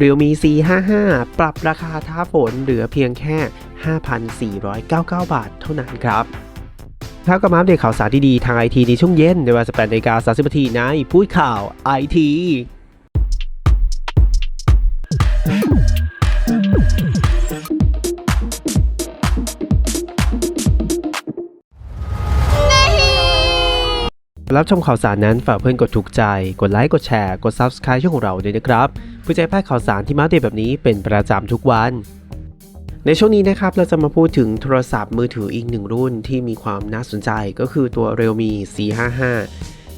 Realme C55 ปรับราคาท้าฝนเหลือเพียงแค่ 5,499 บาทเท่านั้นครับถ้าก็มาอัปเดตข่าวสารดีๆทางไอทีในช่วงเย็นในเวลา18นาฬิกา30นาทีในพูดข่าวไอทีรับชมข่าวสารนั้นฝากเพื่อนกดถูกใจ กดไลค์ กดแชร์ กด Subscribe ช่องของเราด้วยนะครับ เพื่อจะให้พลาดข่าวสารที่มาเดตแบบนี้เป็นประจำทุกวันในช่วงนี้นะครับเราจะมาพูดถึงโทรศัพท์มือถืออีกหนึ่งรุ่นที่มีความน่าสนใจก็คือตัว Realme C55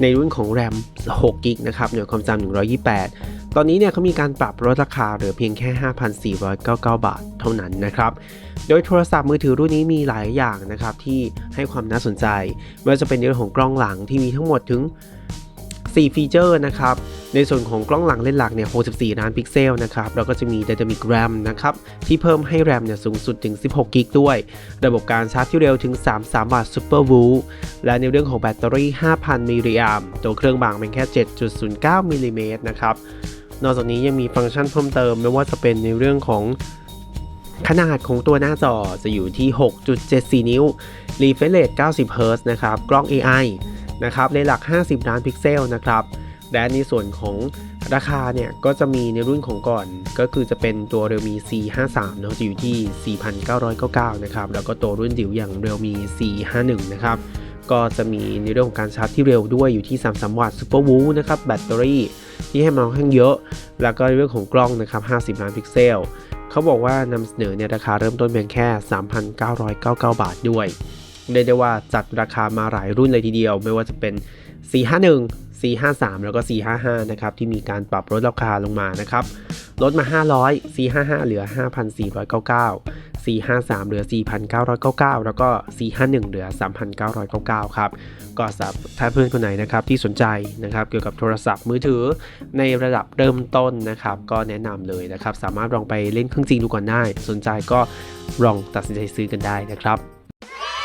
ในรุ่นของ RAM 6 g b นะครับหน่วยความจำ128 ตอนนี้เนี่ยเขามีการปรับลดราคาเหลือเพียงแค่ 5,499 บาทเท่านั้นนะครับ โดยโทรศัพท์มือถือรุ่นนี้มีหลายอย่างนะครับที่ให้ความน่าสนใจ ไม่ว่าจะเป็นในเรื่องของกล้องหลังที่มีทั้งหมดถึง 4 ฟีเจอร์นะครับ ในส่วนของกล้องหลังเลนส์หลักเนี่ย 64 ล้านพิกเซลนะครับ แล้วก็จะมี Dynamic RAM นะครับ ที่เพิ่มให้ RAM เนี่ยสูงสุดถึง 16 กิกด้วย ระบบการชาร์จที่เร็วถึง 33 วัตต์ Super v o o และในเรื่องของแบตเตอรี่ 5,000 มิลลิแอมตัวเครื่องบางเป็นแค่ 7.09 มิลลิเมตรนะครับ นอกจากนี้ยังมีฟังก์ชันเพิ่มเติมไม่ว่าจะเป็นในเรื่องของขนาดของตัวหน้าจอจะอยู่ที่ 6.74 นิ้ว refresh rate 90 Hz นะครับ กล้อง AI นะครับ ในหลัก 50 ล้านพิกเซลนะครับ และในส่วนของราคาเนี่ย ก็จะมีในรุ่นของก่อน ก็คือจะเป็นตัว Realme C53 เนาะจะอยู่ที่ 4,999 นะครับ แล้วก็ตัวรุ่นจิ๋วอย่าง Realme C51 นะครับ ก็จะมีในเรื่องของการชาร์จที่เร็วด้วยอยู่ที่ 33 วัตต์ Super w o o นะครับ แบตเตอรี่ที่ให้มาค่อนข้างเยอะ แล้วก็ในเรื่องของกล้องนะครับ 50 ล้านพิกเซลเขาบอกว่านำเสนอเนี่ยราคาเริ่มต้นเพียงแค่ 3,999 บาทด้วยเรียกได้ว่าจัดราคามาหลายรุ่นเลยทีเดียว ไม่ว่าจะเป็น 451 453 แล้วก็ 455 นะครับ ที่มีการปรับลดราคาลงมานะครับ ลดมา 500 455 เหลือ 5,499 453 เหลือ 4,999 แล้วก็ 451 เหลือ 3,999 ครับ ก็สำหรับถ้าเพื่อนคนไหนนะครับที่สนใจนะครับเกี่ยวกับโทรศัพท์มือถือในระดับเริ่มต้นนะครับ ก็แนะนำเลยนะครับ สามารถลองไปเล่นเครื่องจริงดูก่อนได้ สนใจก็ลองตัดสินใจซื้อกันได้นะครับ